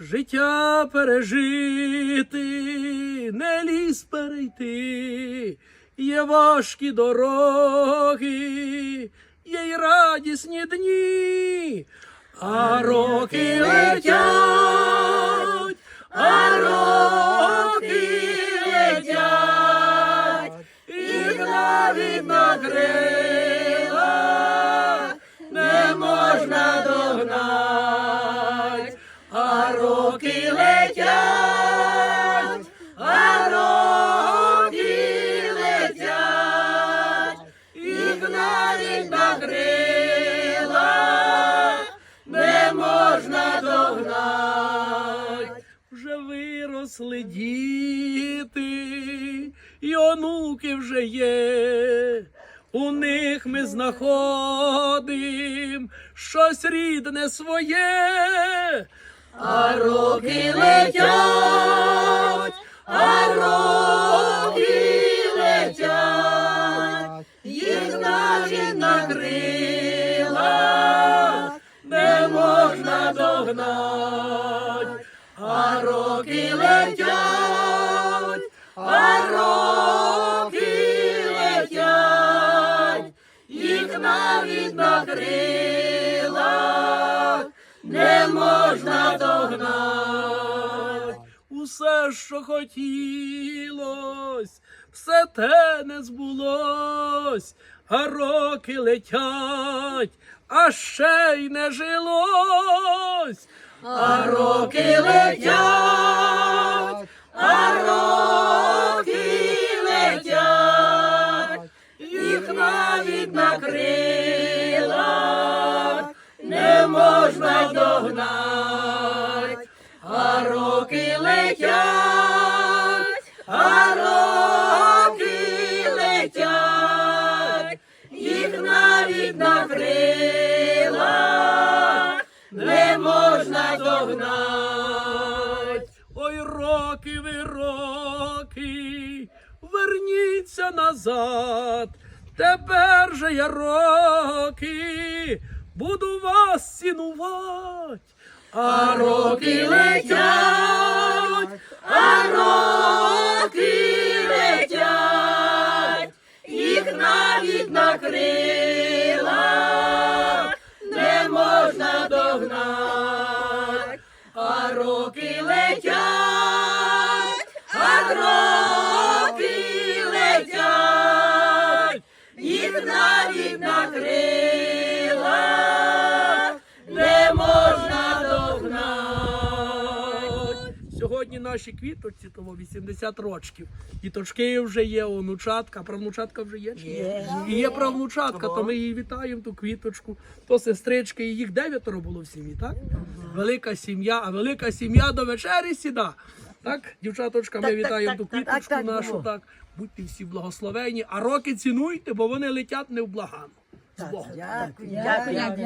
Життя пережити, не ліс перейти, є важкі дороги, є й радісні дні, а роки летять, їх навіть на крилах не можна догнать. Вже виросли діти, і онуки вже є. У них ми знаходим щось рідне своє, а роки летять, а роки догнать, а роки летять, а роки летять, їх навіть на крилах не можна догнать. Усе, що хотілось, все те не збулось, а роки летять, а ще й не жилось. А роки летять, а роки летять, їх навіть на крилах не можна догнать, роки ви роки, верніться назад. Тепер же я роки буду вас цінувати. А роки летять, а роки летять, їх навіть на крилах не можна догнать, а роки летять, роки летять, їх навіть на крилах не можна догнать. Сьогодні наші квіточці, тому 80 рочків. Діточки вже є, онучатка, правнучатка вже є? чи ні? І є правнучатка, то ми її вітаємо, ту квіточку, то сестрички, і їх дев'ятеро було в сім'ї, так? Велика сім'я, а велика сім'я до вечері сіда. Так, дівчаточка, ми вітаємо ту квіточку так, нашу, було. так. Будьте всі благословені, а роки цінуйте, бо вони летять невблагано. З Богом. Дякую, дякую, дякую.